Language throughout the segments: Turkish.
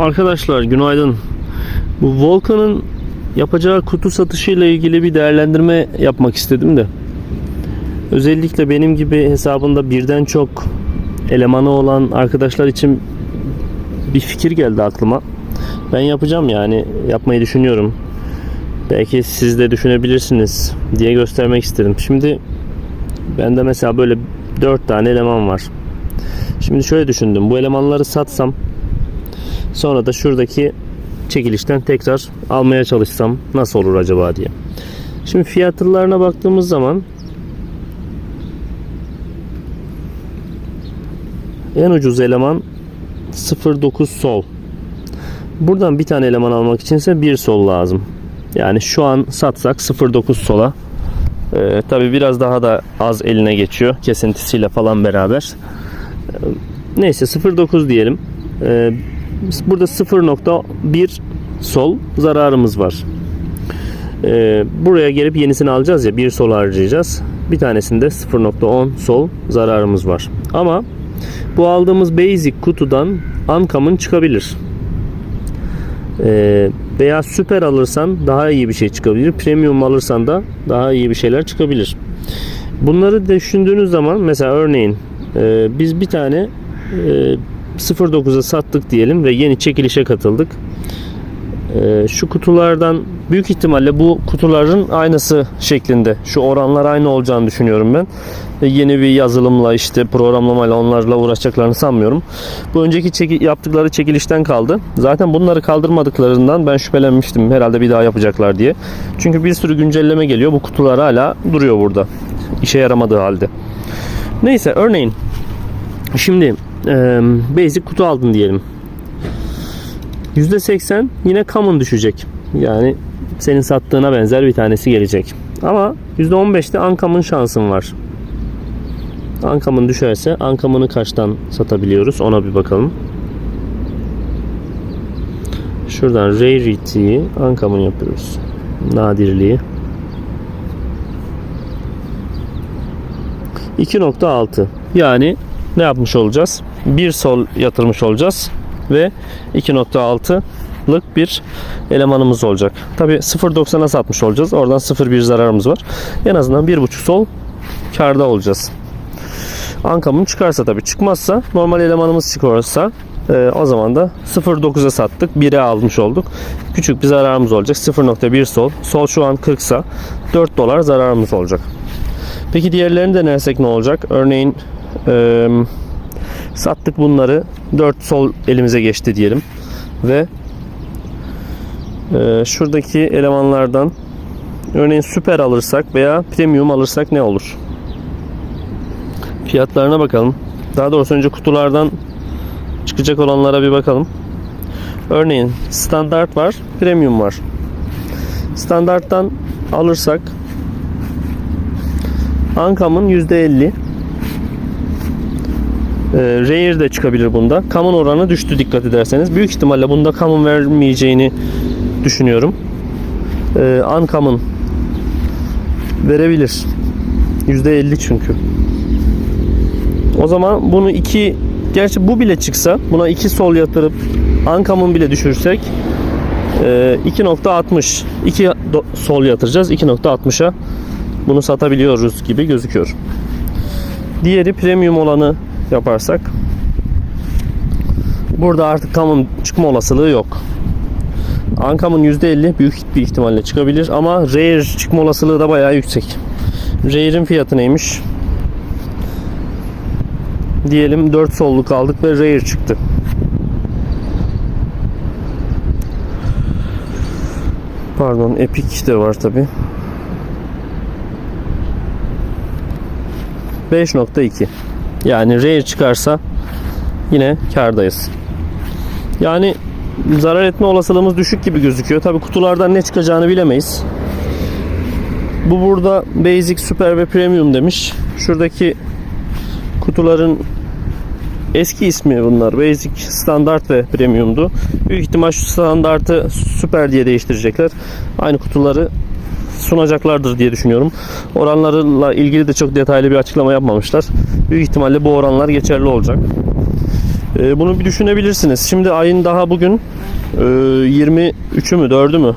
Arkadaşlar günaydın. Bu Volkan'ın yapacağı kutu satışıyla ilgili bir değerlendirme yapmak istedim de. Özellikle benim gibi hesabında birden çok elemanı olan arkadaşlar için bir fikir geldi aklıma. Ben yapacağım yani yapmayı düşünüyorum. Belki siz de düşünebilirsiniz diye göstermek istedim. Şimdi bende mesela böyle 4 tane eleman var. Şimdi şöyle düşündüm. Bu elemanları satsam Sonra da şuradaki çekilişten tekrar almaya çalışsam nasıl olur acaba diye. Şimdi fiyatlarına baktığımız zaman en ucuz eleman 0.9 sol. Buradan bir tane eleman almak içinse bir sol lazım. Yani şu an satsak 0.9 sola. Ee, Tabi biraz daha da az eline geçiyor kesintisiyle falan beraber. Ee, neyse 0.9 diyelim. Ee, Burada 0.1 sol zararımız var. Ee, buraya gelip yenisini alacağız ya bir sol harcayacağız. Bir tanesinde 0.10 sol zararımız var. Ama bu aldığımız basic kutudan Ankam'ın çıkabilir. Ee, veya süper alırsan daha iyi bir şey çıkabilir. Premium alırsan da daha iyi bir şeyler çıkabilir. Bunları düşündüğünüz zaman mesela örneğin e, biz bir tane e, 0.9'a sattık diyelim ve yeni çekilişe katıldık. Ee, şu kutulardan büyük ihtimalle bu kutuların aynısı şeklinde şu oranlar aynı olacağını düşünüyorum ben. Yeni bir yazılımla işte programlamayla onlarla uğraşacaklarını sanmıyorum. Bu önceki çeki- yaptıkları çekilişten kaldı. Zaten bunları kaldırmadıklarından ben şüphelenmiştim herhalde bir daha yapacaklar diye. Çünkü bir sürü güncelleme geliyor. Bu kutular hala duruyor burada. İşe yaramadığı halde. Neyse örneğin şimdi e, basic kutu aldın diyelim. %80 yine common düşecek. Yani senin sattığına benzer bir tanesi gelecek. Ama %15'te uncommon şansın var. Uncommon düşerse uncommon'ı kaçtan satabiliyoruz ona bir bakalım. Şuradan rarity'yi uncommon yapıyoruz. Nadirliği. 2.6 yani ne yapmış olacağız? Bir sol yatırmış olacağız ve 2.6'lık bir elemanımız olacak. Tabi 0.90'a satmış olacağız. Oradan 0.1 zararımız var. En azından 1.5 sol karda olacağız. Ankamın çıkarsa tabi çıkmazsa normal elemanımız çıkarsa e, o zaman da 0.9'a sattık. 1'e almış olduk. Küçük bir zararımız olacak. 0.1 sol. Sol şu an 40 sa 4 dolar zararımız olacak. Peki diğerlerini denersek ne olacak? Örneğin e, sattık bunları 4 sol elimize geçti diyelim ve e, şuradaki elemanlardan örneğin süper alırsak veya premium alırsak ne olur? Fiyatlarına bakalım. Daha doğrusu önce kutulardan çıkacak olanlara bir bakalım. Örneğin standart var, premium var. Standarttan alırsak Ankam'ın %50 e, Rare de çıkabilir bunda. Common oranı düştü dikkat ederseniz. Büyük ihtimalle bunda common vermeyeceğini düşünüyorum. E, uncommon verebilir. %50 çünkü. O zaman bunu iki gerçi bu bile çıksa buna iki sol yatırıp uncommon bile düşürsek e, 2.60 2 do- sol yatıracağız 2.60'a bunu satabiliyoruz gibi gözüküyor. Diğeri premium olanı yaparsak burada artık common çıkma olasılığı yok. Uncommon %50 büyük bir ihtimalle çıkabilir ama rare çıkma olasılığı da bayağı yüksek. Rare'in fiyatı neymiş? Diyelim 4 solluk aldık ve rare çıktı. Pardon Epic de var tabi. 5.2 yani rare çıkarsa yine kardayız. Yani zarar etme olasılığımız düşük gibi gözüküyor. Tabi kutulardan ne çıkacağını bilemeyiz. Bu burada basic, super ve premium demiş. Şuradaki kutuların eski ismi bunlar. Basic, standart ve premiumdu. Büyük ihtimal şu standartı süper diye değiştirecekler. Aynı kutuları sunacaklardır diye düşünüyorum. Oranlarla ilgili de çok detaylı bir açıklama yapmamışlar. Büyük ihtimalle bu oranlar geçerli olacak. Ee, bunu bir düşünebilirsiniz. Şimdi ayın daha bugün e, 23'ü mü 4'ü mü?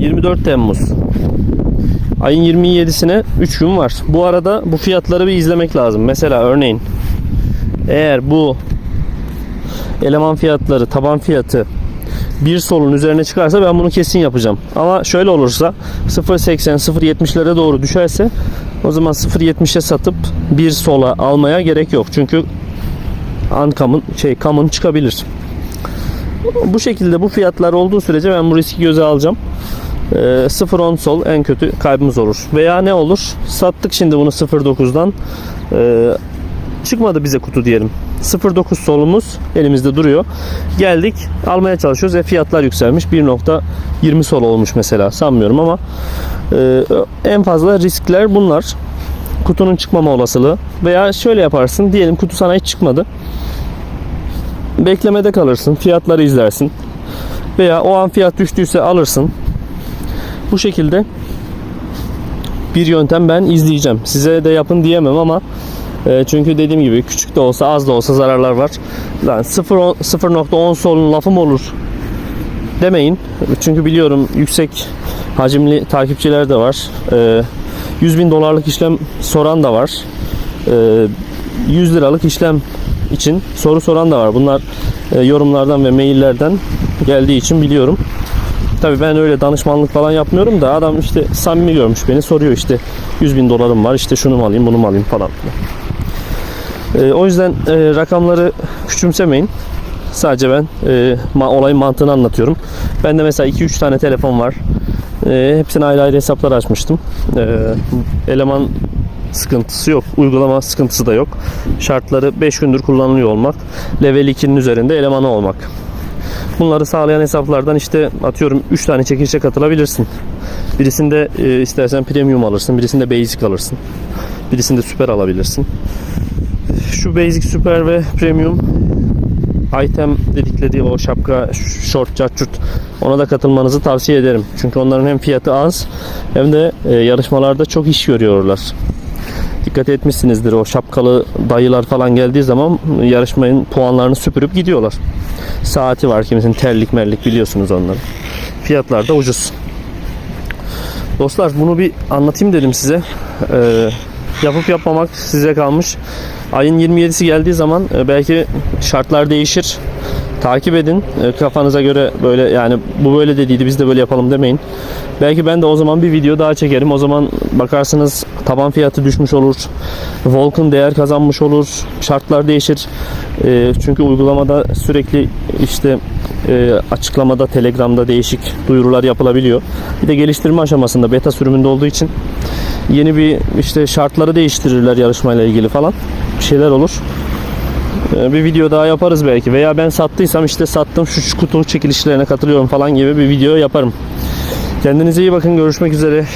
24 Temmuz. Ayın 27'sine 3 gün var. Bu arada bu fiyatları bir izlemek lazım. Mesela örneğin eğer bu eleman fiyatları, taban fiyatı bir solun üzerine çıkarsa ben bunu kesin yapacağım. Ama şöyle olursa 0.80 0.70'lere doğru düşerse o zaman 0.70'e satıp bir sola almaya gerek yok. Çünkü ankamın şey kamın çıkabilir. Bu şekilde bu fiyatlar olduğu sürece ben bu riski göze alacağım. Ee, 0.10 sol en kötü kaybımız olur. Veya ne olur? Sattık şimdi bunu 0.9'dan. Ee, çıkmadı bize kutu diyelim. 0.9 solumuz elimizde duruyor. Geldik almaya çalışıyoruz ve fiyatlar yükselmiş. 1.20 sol olmuş mesela sanmıyorum ama e, en fazla riskler bunlar. Kutunun çıkmama olasılığı veya şöyle yaparsın diyelim kutu sana hiç çıkmadı. Beklemede kalırsın. Fiyatları izlersin. Veya o an fiyat düştüyse alırsın. Bu şekilde bir yöntem ben izleyeceğim. Size de yapın diyemem ama e, çünkü dediğim gibi küçük de olsa az da olsa zararlar var. Yani 0 0.10 solun lafı mı olur demeyin. Çünkü biliyorum yüksek hacimli takipçiler de var. E, 100 bin dolarlık işlem soran da var. E, 100 liralık işlem için soru soran da var. Bunlar e, yorumlardan ve maillerden geldiği için biliyorum. Tabii ben öyle danışmanlık falan yapmıyorum da adam işte samimi görmüş beni soruyor işte 100 bin dolarım var işte şunu mu alayım bunu mu alayım falan. Ee, o yüzden e, rakamları küçümsemeyin. Sadece ben e, olayın mantığını anlatıyorum. Bende mesela 2-3 tane telefon var. E, hepsine ayrı ayrı hesaplar açmıştım. Eleman sıkıntısı yok. Uygulama sıkıntısı da yok. Şartları 5 gündür kullanılıyor olmak. Level 2'nin üzerinde elemanı olmak. Bunları sağlayan hesaplardan işte atıyorum 3 tane çekilişe katılabilirsin. Birisinde e, istersen premium alırsın, birisinde basic alırsın. Birisinde süper alabilirsin. Şu basic, süper ve premium item dedikleri o şapka, short, çarçurt ona da katılmanızı tavsiye ederim. Çünkü onların hem fiyatı az hem de e, yarışmalarda çok iş görüyorlar. Dikkat etmişsinizdir o şapkalı dayılar falan geldiği zaman yarışmanın puanlarını süpürüp gidiyorlar. Saati var kimisinin terlik merlik biliyorsunuz onları. Fiyatlar da ucuz. Dostlar bunu bir anlatayım dedim size. Ee, yapıp yapmamak size kalmış. Ayın 27'si geldiği zaman e, belki şartlar değişir. Takip edin. E, kafanıza göre böyle yani bu böyle dediydi biz de böyle yapalım demeyin. Belki ben de o zaman bir video daha çekerim. O zaman bakarsınız taban fiyatı düşmüş olur. Volk'un değer kazanmış olur. Şartlar değişir. E, çünkü uygulamada sürekli işte açıklamada Telegram'da değişik duyurular yapılabiliyor. Bir de geliştirme aşamasında beta sürümünde olduğu için yeni bir işte şartları değiştirirler yarışmayla ilgili falan. Bir şeyler olur. Ee, Bir video daha yaparız belki veya ben sattıysam işte sattım şu, şu kutu çekilişlerine katılıyorum falan gibi bir video yaparım. Kendinize iyi bakın görüşmek üzere.